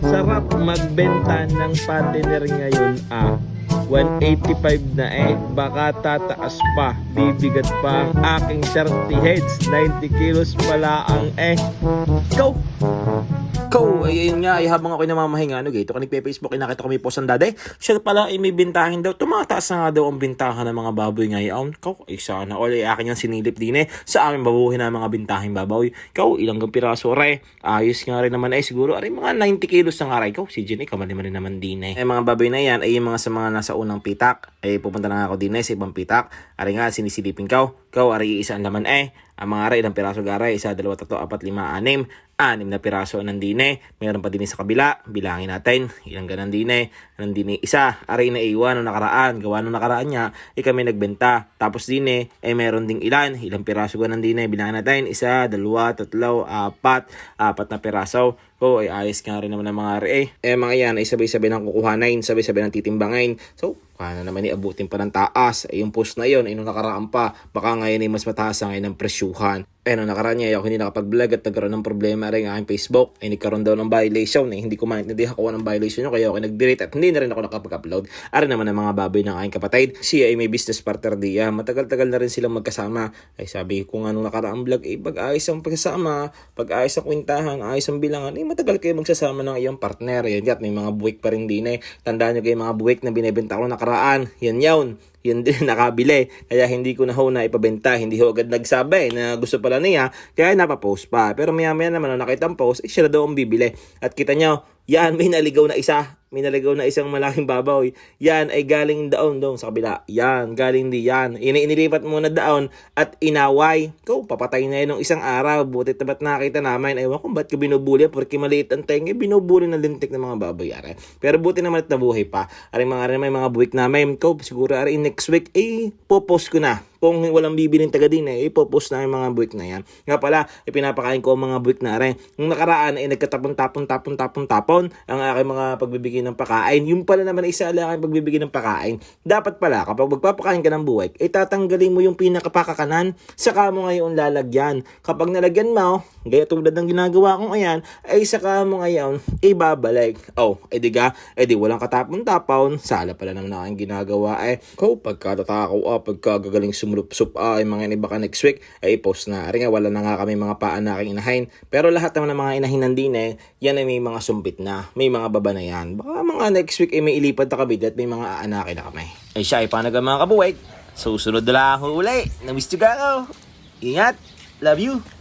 Sarap magbenta ng partner ngayon ah. 185 na eh. Baka tataas pa. Bibigat pa ang aking 30 heads. 90 kilos pala ang eh. Go! Ko, ayun nga, ay habang ako'y namamahinga, ano, gito, kanig Facebook, inakita ko may post ang daday. Siya pala ay may bintahin daw. Tumataas na nga daw ang bintahan ng mga baboy ngayon. Kau, ay sana, all ay akin yung sinilip din eh. Sa aming babuhin na mga bintahin baboy. Kau, ilang gang piraso, re. Ayos nga rin naman ay siguro, ay mga 90 kilos ng aray. Kau, si Jenny, kamali rin naman din eh. Ay mga baboy na yan, ay yung mga sa mga nasa unang pitak. Ay pupunta na nga ako din eh, sa ibang pitak. Ari nga, sinisilipin kau. Kau, ari isa ang laman eh. Ang mga aray, ilang piraso garay, isa, dalawa, tatlo, apat, lima, anim, anim na piraso ng dine. Mayroon pa din sa kabila, bilangin natin, ilang ganang dine, ng dine isa, aray na iwan nung nakaraan, gawa nung nakaraan niya, eh kami nagbenta. Tapos dine, eh meron ding ilan, ilang piraso ganang dine, bilangin natin, isa, dalawa, tatlo, apat, apat na piraso. ko ay ayos nga rin naman ng mga aray. Eh, mga yan ay sabay-sabay ng kukuhanin, sabay-sabay ng titimbangin. So, kaya na naman iabutin pa ng taas. Ay, yung post na yun, ay nung nakaraan pa, baka ngayon ay mas mataas ang ngayon ng presyuhan. Eh, nung nakaraan niya, ako hindi nakapag-vlog at nagkaroon ng problema rin ang aking Facebook. Ay, nagkaroon daw ng violation. Eh, hindi ko maintindihan kung anong violation yun, kaya ako nag-delete at hindi na rin ako nakapag-upload. Ari naman ang mga baboy ng aking kapatid. Siya ay may business partner diya. Matagal-tagal na rin silang magkasama. Ay, sabi ko nga nung nakaraang vlog, eh, pag-ayos ang pagkasama, pag-ayos ang kwintahan, ayos ang bilangan, eh, matagal kayo magsasama ng iyong partner. Yan, at may mga buwik pa rin din eh. Tandaan nyo kayo mga buwik na binibenta ko nakaraan. Yan yun yun din nakabili. Kaya hindi ko na ho na ipabenta. Hindi ho agad nagsabi na gusto pala niya. Kaya napapost pa. Pero maya maya naman nung nakita ang post, eh, siya na daw ang bibili. At kita nyo, yan may naligaw na isa. May naligaw na isang malaking babaw. Yan ay galing daon doon sa kabila. Yan, galing di yan. Ini inilipat muna daon at inaway. Ko, papatay na yun ng isang araw. Buti tabat nakita namin. Ewan kung ba't ka binubuli. Porque maliit ang tenga. Binubuli ng lintik ng mga baboy. Are. Pero buti naman at nabuhay pa. Aring mga rin may mga buwik namin. Ko, siguro are next week, eh, popost ko na kung walang bibiling taga din eh, ipopost na yung mga buwik na yan. Nga pala, ipinapakain ko ang mga buwik na rin. Nung nakaraan ay nagkatapon-tapon-tapon-tapon-tapon ang aking mga pagbibigay ng pakain. Yung pala naman isa lang ang pagbibigay ng pakain. Dapat pala, kapag magpapakain ka ng buwik, ay tatanggalin mo yung pinakapakakanan, saka mo ngayon lalagyan. Kapag nalagyan mo, gaya tulad ng ginagawa ko ngayon, ay saka mo ngayon, ibabalik. Oh, edi ga, edi walang katapon-tapon, sala pala naman ang ginagawa eh. Ko, pagkatatakaw ah, pagkagagaling sumulupsup ah, ay mga iba ka next week, ay post na. Ari nga, wala na nga kami mga paan na inahin. Pero lahat naman ng mga inahin nandin eh, yan ay may mga sumpit na, may mga baba na yan. Baka mga next week ay may ilipad na kami at may mga aanakin na kami. Ay siya, ay panaga mga kabuwik. Susunod na lang ako uli. Namiss you ako. Ingat. Love you.